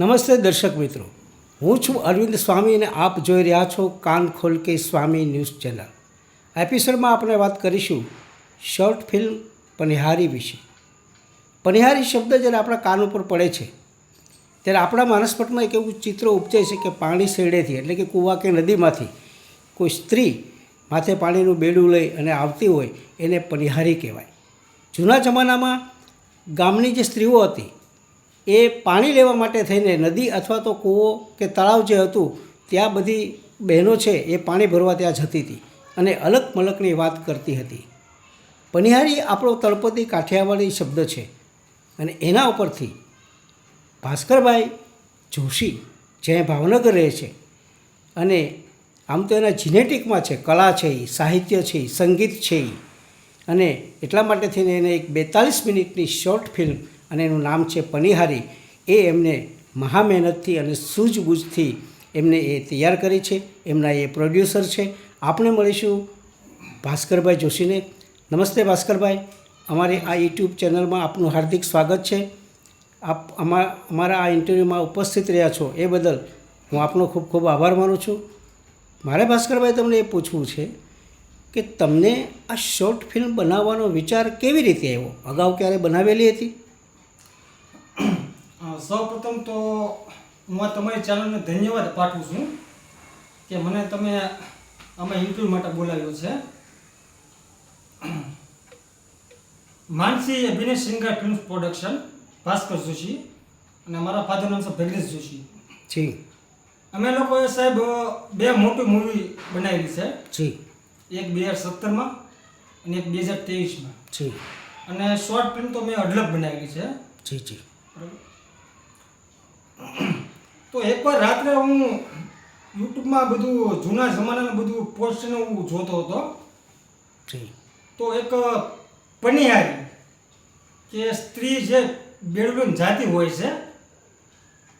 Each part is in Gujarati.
નમસ્તે દર્શક મિત્રો. હું છું અરવિંદ સ્વામી અને આપ જોઈ રહ્યા છો કાન ખોલ કે સ્વામી ન્યૂઝ ચેનલ. એપિસોડમાં આપણે વાત કરીશું શોર્ટ ફિલ્મ પનિહારી વિશે. પનિહારી શબ્દ જ્યારે આપણા કાન ઉપર પડે છે, ત્યારે આપણા માનસપટમાં એક એવું ચિત્ર ઉપજે છે કે પાણી શેડેથી એટલે કે કૂવા કે નદીમાંથી કોઈ સ્ત્રી માથે પાણીનું બેડું લઈ અને આવતી હોય એને પનિહારી કહેવાય. જૂના જમાનામાં ગામની જે સ્ત્રીઓ હતી એ પાણી લેવા માટે થઈને નદી અથવા તો કૂવો કે તળાવ જે હતું, ત્યાં બધી બહેનો છે એ પાણી ભરવા ત્યાં જતી હતી અને અલગ મલકની વાત કરતી હતી. પનિહારી આપણો તળપદી કાઠિયાવાડી શબ્દ છે અને એના ઉપરથી ભાસ્કરભાઈ જોશી જે ભાવનગર રહે છે અને આમ તો એના જીનેટિકમાં છે, કલા છે એ સાહિત્ય છે, સંગીત છે એ અને એટલા માટે થઈને એને એક બેતાલીસ મિનિટની શોર્ટ ફિલ્મ અને એનું નામ છે પનિહારી, એ એમને મહા મહેનતથી અને સૂઝબૂઝથી એમને એ તૈયાર કરી છે. એમના એ પ્રોડ્યુસર છે. આપણે મળીશું ભાસ્કરભાઈ જોશીને. નમસ્તે ભાસ્કરભાઈ. અમારી આ યુટ્યુબ ચેનલમાં આપનું હાર્દિક સ્વાગત છે. આપ અમા, અમારા આ ઇન્ટરવ્યૂમાં ઉપસ્થિત રહ્યા છો એ બદલ હું આપનો ખૂબ ખૂબ આભાર માનું છું. મારે ભાસ્કરભાઈ તમને એ પૂછવું છે કે તમને આ શોર્ટ ફિલ્મ બનાવવાનો વિચાર કેવી રીતે આવ્યો? અગાઉ ક્યારે બનાવેલી હતી? સૌ પ્રથમ તો હું તમારી ચેનલને ધન્યવાદ પાઠવું છું કે મને તમે આમાં ઇન્ટરવ્યૂ માટે બોલાવ્યો છે. માનસી અભિનય singer film production Bhaskar Joshi અને મારા ફાધર નામ છે ભગરેશ જોશી. જી. અમે લોકોએ સાહેબ બે મોટી મૂવી બનાવેલી છે. જી. એક બે હજાર સત્તરમાં અને એક બે હજાર ત્રેવીસમાં જી. અને શોર્ટ ફિલ્મ તો મેં અઢળક બનાવેલી છે. જી જી. બરાબર? તો એકવાર રાત્રે હું યુટ્યુબમાં બધું જૂના જમાનાનું બધું પોસ્ટને હું જોતો હતો. તો એક પનિહારી કે સ્ત્રી જે બેડરૂમ જાતી હોય છે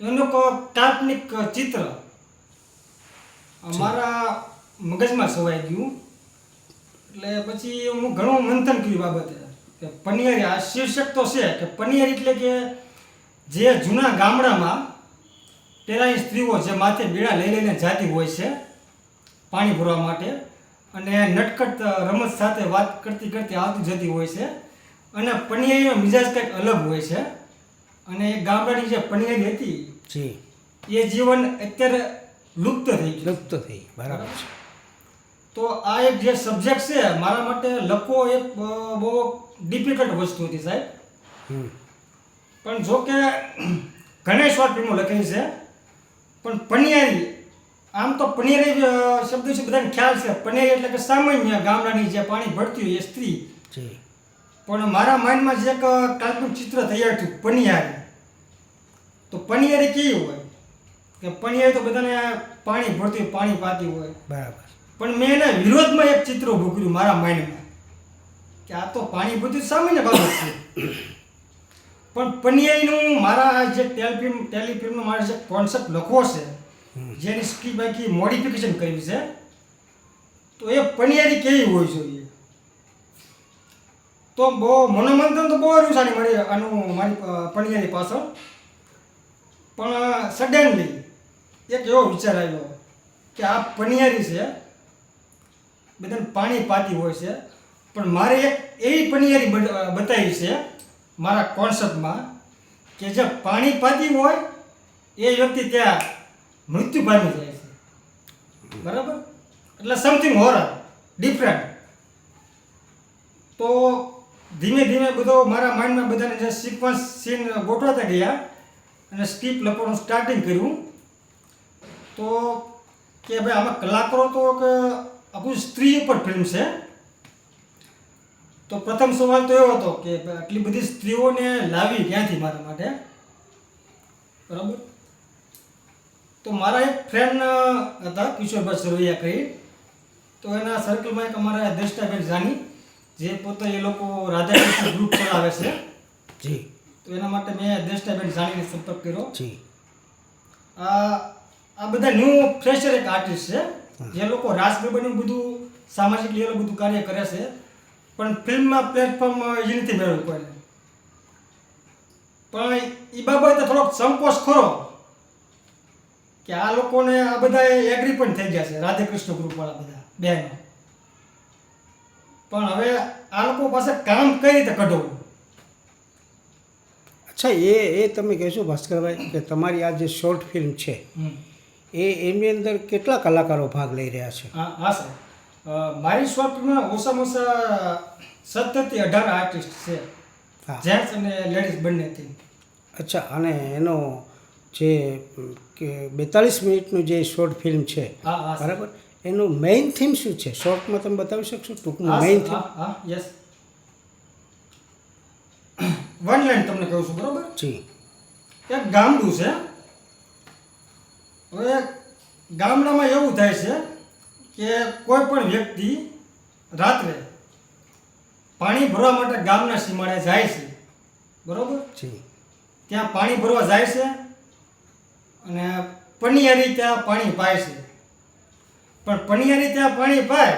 એનું કાલ્પનિક ચિત્ર મારા મગજમાં સવાઈ ગયું. એટલે પછી હું ઘણું મંથન કર્યું બાબતે. કે પનિયારી આ શીર્ષક તો છે કે પનિયારી એટલે કે જે જૂના ગામડામાં પેલાની સ્ત્રીઓ જે માથે બીડા લઈ લઈને જાતી હોય છે પાણી ભરવા માટે અને નટખટ રમત સાથે વાત કરતી કરતી આવતી જતી હોય છે અને પનિયારીનો મિજાજ કંઈક અલગ હોય છે અને એ ગામડાની જે પનિયારી હતી જી. એ જીવન અત્યારે લુપ્ત થઈ ગયું. લુપ્ત થઈ બરાબર છે. તો આ એક જે સબ્જેક્ટ છે મારા માટે લખવો એક બહુ ડિફિકલ્ટ વસ્તુ હતી સાહેબ. હમ. પણ જો કે ઘણી શોર્ટ ફિલ્મો લખેલી છે પણ પનિયારી આમ તો પનિયારી શબ્દ છે બધાને ખ્યાલ છે. પનિયારી એટલે કે સામાન્ય ગામડાની જે પાણી ભરતી હોય એ સ્ત્રી. પણ મારા માઇન્ડમાં જે એક કાલ્પનિક ચિત્ર તૈયાર થયું પનિયારી. તો પનિયારી કેવી હોય? કે પનિયારી તો બધાને પાણી ભરતી હોય પાણી પાતી હોય. બરાબર. પણ મેં એના વિરોધમાં એક ચિત્ર ઊભું કર્યું મારા માઇન્ડમાં કે આ તો પાણી બધું સામાન્ય બાબત છે. પણ પનિયાઈનું મારા જે ટેલિફિલ્મ ટેલિફિલ્મનો મારે જે કોન્સેપ્ટ લખવો છે જેની સ્કી બાકી મોડિફિકેશન કર્યું છે તો એ પનિયારી કેવી હોવી જોઈએ? તો બહુ મનોમંથન તો બહુ રહ્યું છે આની મારી આનું મારી પનિયારી પાછળ. પણ સડનલી એક એવો વિચાર આવ્યો કે આ પનિયારી છે બધાને પાણી પાતી હોય છે પણ મારે એક એવી પનિયારી બટ- બતાવી છે મારા કોન્સેપ્ટમાં કે જે પાણી પાતી હોય, એ વ્યક્તિ ત્યાં મૃત્યુ પામી જાય છે. બરાબર? એટલે સમથિંગ હોરર ડિફરન્ટ તો ધીમે ધીમે બધો મારા માઇન્ડમાં બધાને જે સિક્વન્સ સીન ગોઠવાતા ગયા અને સ્ક્રિપ્ટ લખવાનું સ્ટાર્ટિંગ કર્યું. તો કે ભાઈ આમાં કલાકારો તો કે આપણું સ્ત્રી ઉપર ફિલ્મ છે. તો પ્રથમ સવાલ તો એવો હતો કે આટલી બધી સ્ત્રીઓને લાવી ક્યાંથી મારા માટે? બરાબર? તો મારા એક ફ્રેન્ડ હતા કિશોરભાઈ સરવૈયા કહી. તો એના સર્કલમાં એક અમારા દ્રષ્ટાબેન જાની જે પોતે એ લોકો રાધાકૃષ્ણ ગ્રુપ ચલાવે છે. જી. તો એના માટે મેં દ્રષ્ટાબેન જાનીને સંપર્ક કર્યો. જી. આ આ બધા ન્યૂ ફ્રેશર એક આર્ટિસ્ટ છે. જે લોકો રાસ ગરબાનું બધું સામાજિક લેવલ બધું કાર્ય કરે છે. પણ ફિલ્મમાં પ્લેટફોર્મ એ નથી મેળવ્યું કોઈને. પણ એ બાબતે થોડોક સંકોચ ખરો કે આ લોકોને આ બધા એગ્રી પણ થઈ ગયા છે રાધે કૃષ્ણ ગ્રુપવાળા બધા બહેનો પણ હવે આ લોકો પાસે કામ કઈ રીતે કઢવું અચ્છા એ એ તમે કહેશો ભાસ્કરભાઈ કે તમારી આ જે શોર્ટ ફિલ્મ છે એ એની અંદર કેટલા કલાકારો ભાગ લઈ રહ્યા છે? હા હા સર મારી શોપમાં ઓછામાં ઓછા સત્તરથી અઢાર આર્ટિસ્ટ છે. જેન્ટ્સ અને લેડીઝ બંનેથી અચ્છા અને એનો જે કે બેતાલીસ મિનિટનું જે શોર્ટ ફિલ્મ છે બરાબર? એનું મેઇન થીમ શું છે? શોર્ટમાં તમે બતાવી શકશો? ટૂંકમાં main theme yes one line તમને કહું છું બરાબર? જી. એક ગામડું છે. હવે ગામડામાં એવું થાય છે કે કોઈ પણ વ્યક્તિ રાત્રે પાણી ભરવા માટે ગામના સીમાડે જાય છે. બરોબર? ત્યાં પાણી ભરવા જાય છે અને પનિયારી ત્યાં પાણી પાય છે. પણ પનિયારી ત્યાં પાણી પાય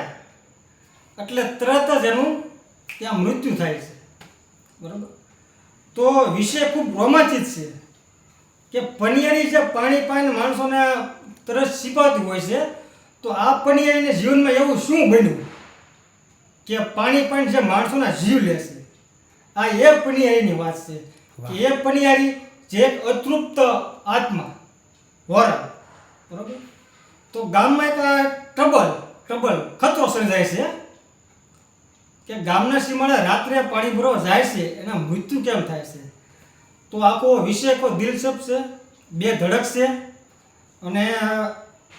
એટલે તરત જ એનું ત્યાં મૃત્યુ થાય છે. બરાબર? તો વિષય ખૂબ રોમાંચિત છે કે પનિયારી જે પાણી પાઈને માણસોને તરસ છીપાતું હોય છે તો આ પનિયારીને જીવનમાં એવું શું બન્યું કે પાણી પણ જે માણસોના જીવ લેશે આ એ પનિયારીની વાત છે કે એ પનિયારી જે એક અતૃપ્ત આત્મા વોરા બરોબર? તો ગામમાં એક ટબલ ટ્રબલ ટ્રબલ ખતરો સર્જાય છે. કે ગામના સીમાડે રાત્રે પાણી ભરવા જાય છે એના મૃત્યુ કેમ થાય છે? તો આખો વિષય આખો દિલચસ્પ છે બે ધડક છે. અને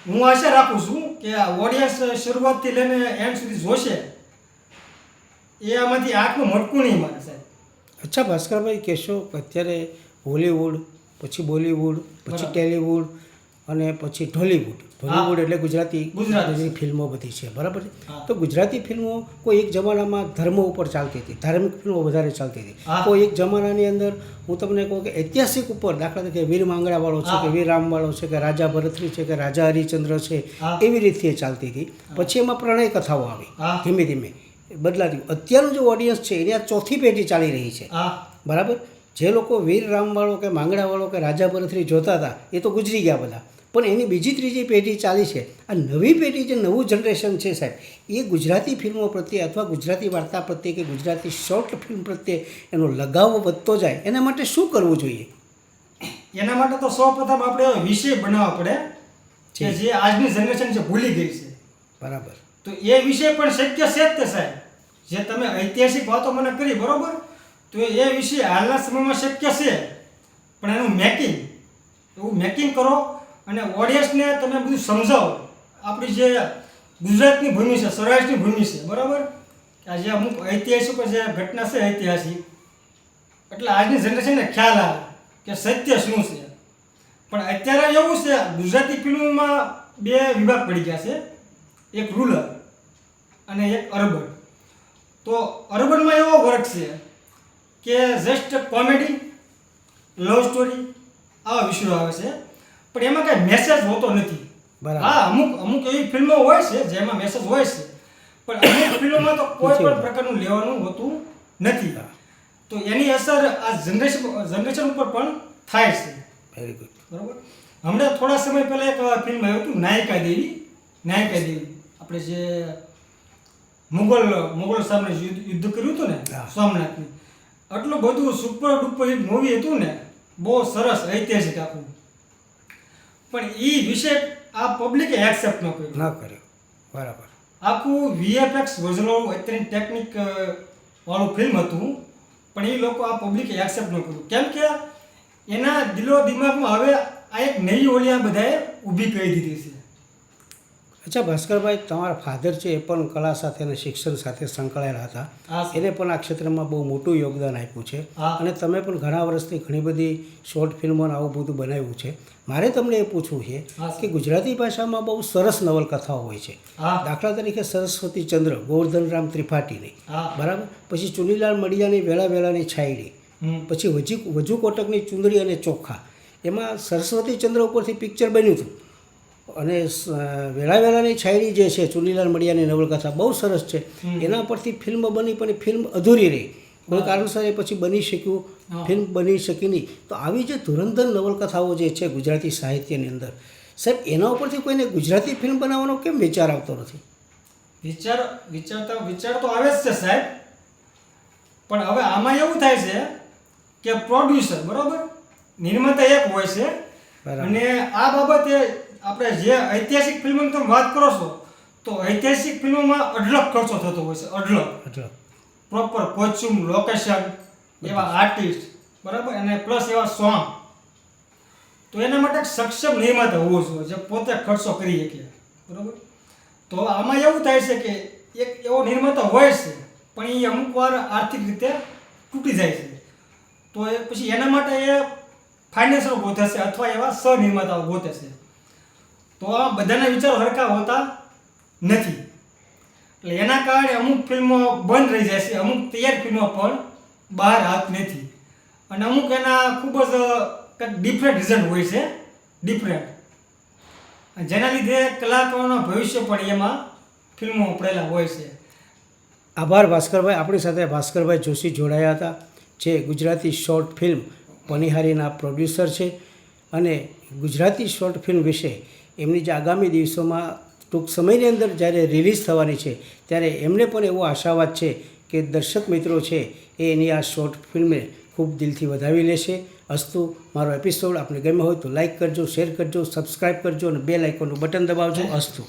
હું આશા રાખું છું કે આ ઓડિયન્સ શરૂઆતથી લઈને એન્ડ સુધી જોશે એ આમાંથી આંખનું મટકું નહીં મારે સાહેબ અચ્છા ભાસ્કરભાઈ કહેશો અત્યારે હોલીવુડ પછી બોલીવુડ પછી. ટેલીવુડ અને પછી ઢોલીવુડ. ઢોલીવુડ એટલે ગુજરાતી ગુજરાતી. ફિલ્મો બધી છે બરાબર છે? તો ગુજરાતી ફિલ્મો કોઈ એક જમાનામાં ધર્મ ઉપર ચાલતી હતી ધાર્મિક ફિલ્મો વધારે ચાલતી હતી. કોઈ એક જમાનાની અંદર હું તમને કહું કે ઐતિહાસિક ઉપર દાખલા તરીકે વીર માંગડાવાળો છે કે વીર રામવાળો છે કે રાજા ભરતરી છે કે રાજા હરિચંદ્ર છે એવી રીતે ચાલતી હતી. પછી એમાં પ્રણય કથાઓ આવી ધીમે ધીમે. બદલાતી અત્યારનું જે ઓડિયન્સ છે એની આ ચોથી પેઢી ચાલી રહી છે. બરાબર? જે લોકો વીર રામવાળો કે માંગડાવાળો કે રાજા ભરતરી જોતા હતા એ તો ગુજરી ગયા બધા. પણ એની બીજી ત્રીજી પેઢી ચાલી છે. આ નવી પેઢી જે નવું જનરેશન છે સાહેબ એ ગુજરાતી ફિલ્મો પ્રત્યે અથવા ગુજરાતી વાર્તા પ્રત્યે કે ગુજરાતી શોર્ટ ફિલ્મ પ્રત્યે એનો લગાવ વધતો જાય એના માટે શું કરવું જોઈએ? એના માટે તો સૌપ્રથમ આપણે વિષય બનાવવા પડે કે જે. આજની જનરેશન છે ભૂલી ગઈ છે. બરાબર. તો એ વિષય પણ શક્ય છે જ સાહેબ. જે તમે ઐતિહાસિક વાતો મને કરી બરોબર? તો એ વિષય હાલના સમયમાં શક્ય છે. પણ એનું મેકિંગ એવું મેકિંગ કરો અને ઓડિયન્સને તમે બધું સમજાવો. આપણી જે ગુજરાતની ભૂમિ છે, સૌરાષ્ટ્રની ભૂમિ છે, બરાબર? આ જે અમુક ઐતિહાસિક જે ઘટના છે ઐતિહાસિક, એટલે આજની જનરેશનને ખ્યાલ આવે કે સત્ય શું છે. પણ અત્યારે એવું છે, ગુજરાતી ફિલ્મમાં બે વિભાગ પડી ગયા છે. એક રૂરલ અને એક અર્બન. તો અર્બનમાં એવો વર્ક છે કે જસ્ટ કોમેડી, લવ સ્ટોરી, આવા વિષયો આવે છે. પણ એમાં કાંઈ મેસેજ હોતો નથી. બરાબર. હા અમુક અમુક એવી ફિલ્મો હોય છે જેમાં મેસેજ હોય છે. પણ અમુક ફિલ્મોમાં તો કોઈ પણ પ્રકારનું લેવાનું હોતું નથી. તો એની અસર આ જનરેશન જનરેશન ઉપર પણ થાય છે. વેરી ગુડ બરોબર? હમણાં થોડા સમય પહેલા એક ફિલ્મ આવ્યું હતું નાયકા દેવી. નાયકા દેવી. આપણે જે મુગલ મુગલ સામે યુદ્ધ કર્યું હતું ને. સોમનાથની. આટલું બધું સુપર ડુપર એક મૂવી હતું ને બહુ સરસ ઐતિહાસિક આખું. પણ એ વિશે આ પબ્લિકે એક્સેપ્ટ ન કર્યું. ન કર્યો. બરાબર. આખું વીએફએક્સ વર્ઝનવાળું અત્યારની ટેકનિક વાળું ફિલ્મ હતું પણ એ લોકો આ પબ્લિકે એક્સેપ્ટ ન કર્યું. કેમ કે એના દિલો દિમાગમાં હવે આ એક નવી ઓલિયા બધાએ ઊભી કરી દીધી છે. અચ્છા ભાસ્કરભાઈ તમારા ફાધર છે એ પણ કલા સાથે અને શિક્ષણ સાથે સંકળાયેલા હતા. એને પણ આ ક્ષેત્રમાં બહુ મોટું યોગદાન આપ્યું છે. અને તમે પણ ઘણા વર્ષથી ઘણી બધી શોર્ટ ફિલ્મો આવું બધું બનાવ્યું છે. મારે તમને એ પૂછવું છે કે ગુજરાતી ભાષામાં બહુ સરસ નવલકથાઓ હોય છે. દાખલા તરીકે સરસ્વતી ચંદ્ર ગોવર્ધનરામ ત્રિપાઠીની. બરાબર? પછી ચુનીલાલ મડિયાની વેળા વેળાની છાયડી. પછી વજી વજુ કોટકની ચુંદડી અને ચોખા. એમાં સરસ્વતી ચંદ્ર ઉપરથી પિક્ચર બન્યું હતું. અને વેળા વેળાની છાયડી જે છે ચુનીલાલ મડિયાની નવલકથા બહુ સરસ છે. એના પરથી ફિલ્મ બની પણ ફિલ્મ અધૂરી રહી. કોઈ કારણસર એ પછી બની શક્યું. ફિલ્મ બની શકી નહીં. તો આવી જે ધુરંધર નવલકથાઓ જે છે ગુજરાતી સાહિત્યની અંદર સાહેબ એના ઉપરથી કોઈને ગુજરાતી ફિલ્મ બનાવવાનો કેમ વિચાર આવતો નથી? વિચાર વિચારતા વિચાર તો આવે જ છે સાહેબ. પણ હવે આમાં એવું થાય છે કે પ્રોડ્યુસર બરોબર? નિર્માતા એક હોય છે. બરાબર. અને આ બાબતે આપણે જે ઐતિહાસિક ફિલ્મની તમે વાત કરો છો તો ઐતિહાસિક ફિલ્મોમાં અઢળક ખર્ચો થતો હોય છે અઢળક. પ્રોપર કોચ્યુમ લોકેશન એવા આર્ટિસ્ટ બરાબર? અને પ્લસ એવા સોંગ તો એના માટે સક્ષમ નિર્માતા હોવો જોઈએ જે પોતે ખર્ચો કરી શકે. બરાબર? તો આમાં એવું થાય છે કે એક એવો નિર્માતા હોય છે પણ એ અમુક વાર આર્થિક રીતે તૂટી જાય છે. તો એ પછી એના માટે એ ફાઇનાન્સરો ગોતે છે અથવા એવા સહનિર્માતાઓ ગોતે છે તો આ બધાના વિચારો હરખા હોતા નથી. એટલે એના કારણે અમુક ફિલ્મો બંધ રહી જાય છે, અમુક તૈયાર ફિલ્મો પણ બહાર હાથ નથી. અને અમુક એના ખૂબ જ કંઈક ડિફરન્ટ રિઝલ્ટ હોય છે ડિફરન્ટ જેના લીધે કલાકારોના ભવિષ્ય પણ એમાં ફિલ્મો પડેલા હોય છે. આભાર ભાસ્કરભાઈ. આપણી સાથે ભાસ્કરભાઈ જોશી જોડાયા હતા, જે ગુજરાતી શોર્ટ ફિલ્મ પનિહારીના પ્રોડ્યુસર છે અને ગુજરાતી શોર્ટ ફિલ્મ વિશે એમની જે આગામી દિવસોમાં ટૂંક સમયની અંદર જ્યારે રિલીઝ થવાની છે, ત્યારે એમને પણ એવો આશાવાદ છે કે દર્શક મિત્રો છે એ એની આ શોર્ટ ફિલ્મને ખૂબ દિલથી વધાવી લેશે. અસ્તુ, મારો એપિસોડ આપને ગમ્યો હોય તો લાઇક કરજો શેર કરજો સબસ્ક્રાઈબ કરજો અને બે લાઇકોનું બટન દબાવજો. અસ્તુ.